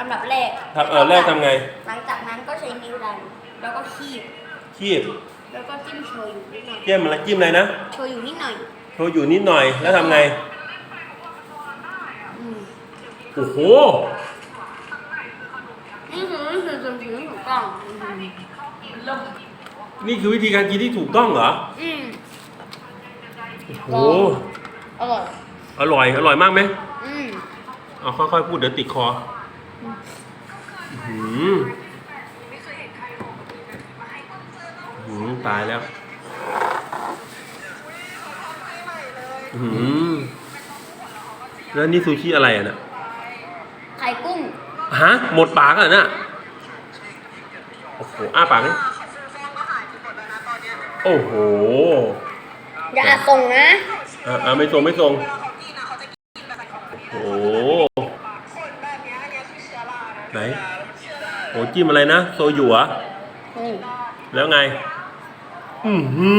อันดับแรกทำเออแรกทำไง หลังจากนั้นก็ใช้นิ้วดัน แล้วก็คีบ คีบแล้วก็จิ้มโชยุนิดหน่อยเจียมอะไรจิ้มอะไรนะโชยุนิดหน่อยโชอยู่นิดหน่อยแล้วทำไงอืมโอ้โหนี่คือนี่คือส่วนถึงถูกต้องอืมนี่คือวิธีการกินที่ถูกต้องเหรออืมโอ้โหอร่อยอร่อยอร่อยมากไหมอืมเอาค่อยๆพูดเดี๋ยวติดคออื้อ หืมหืมตายแล้วหืมแล้วนี่ซูชิอะไรอะน่ะไข่กุ้ง ฮะ หมดปากอะน่ะโอ้โห อ้าปากโอ้โห อย่าส่งนะ อ่าไม่ทรงไม่ทรงโอ้โห ไหน โอ้จิ้มอะไรนะ โซยุเหรออืมแล้วไง อือหื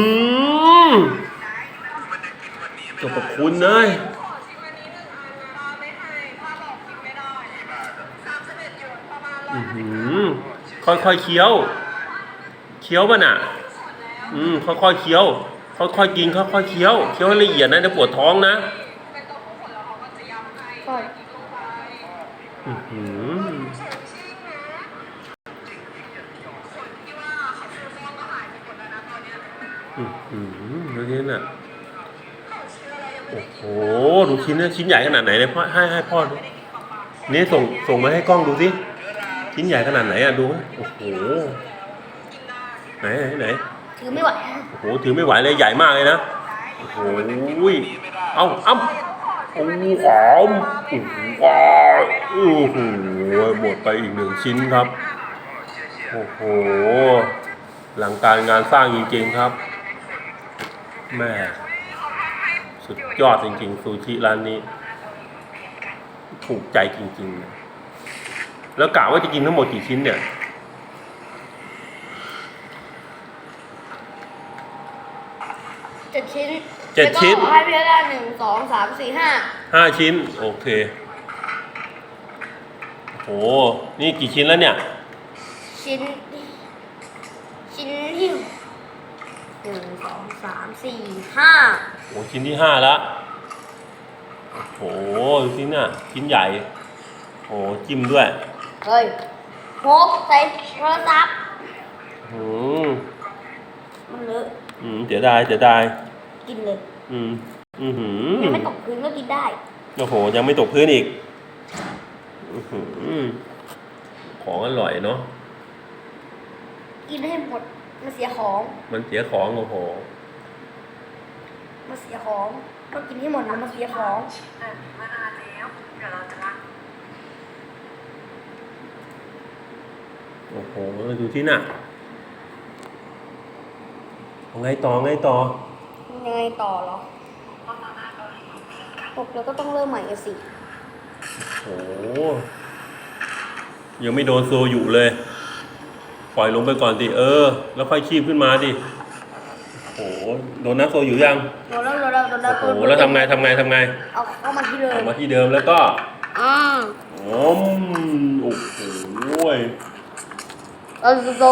อขอบคุณเลยอือหือค่อยๆเคี้ยว เคี้ยวมันอะ อืมค่อยๆเคี้ยว ค่อยๆกินค่อยๆเคี้ยว เคี้ยวให้ละเอียดนะเดี๋ยวปวดท้องนะก็อือหือ อือหือดูนี่น่ะ โอ้โห ดูชิ้นนะชิ้นใหญ่ขนาดไหนเลยพ่อให้ให้พ่อดูนี่ส่งส่งมาให้กล้องดูสิ ชิ้นใหญ่ขนาดไหนอะดูโอ้โห ไหนไหนไหน ถือไม่ไหวโอ้โห ถือไม่ไหวเลยใหญ่มากเลยนะ โอ้โหยเอาเอาโอ้โหหอมโอ้โหว้าวโอ้โหหมดไปอีกหนึ่งชิ้นครับ โอ้โห หลังการงานสร้างจริงๆครับ แม่สุดยอดจริง ๆ ซูชิร้านนี้ ถูกใจจริง ๆ แล้วกะว่าจะกินทั้งหมดกี่ชิ้นเนี่ยเจ็ดชิ้นเจ็ดชิ้นแล้วก็ให้พี่ได้หนึ่งสองสามสี่ห้าห้าชิ้น โอเคโหนี่กี่ชิ้นแล้วเนี่ย ชิ้น ชิ้นที่ หนึ่งสองสามสี่ห้าโหชิ้นที่ห้าแล้วโหดูชิ้นน่ะชิ้นใหญ่โหจิ้มด้วย เฮ้ยโฮกใส่โทรศัพท์อืมมันเลอะอืมเสียดายเสียดายกินเลยอืมอือหือยังไม่ตกพื้นก็กินได้โอ้โห ยังไม่ตกพื้นอีกอือหือของอร่อยเนาะกินให้หมด มันเสียของ มันเสียของโอ้โห มันเสียของต้องกินให้หมดนะมันเสียของมานานแล้วเดี๋ยวเราจะล้างโอ้โหดูที่น่ะเอาไงต่อไงต่อ ยังไงต่อเหรอตกแล้วก็ต้องเริ่มใหม่กันสิโอ้โหยังไม่โดนโซอยู่เลยป ล่อยลงไปก่อนดิเออ แล้วค่อยคีบขึ้นมาดิโอ้โหโดนนักโซอยู่ยังโดนแล้วโดนแล้วโดนแล้วโอ้โหแล้วทำไงทำไงทำไงเอาเข้ามาที่เดิมเอามาที่เดิมแล้วก็อ่าอมโอ้โหเราจะโด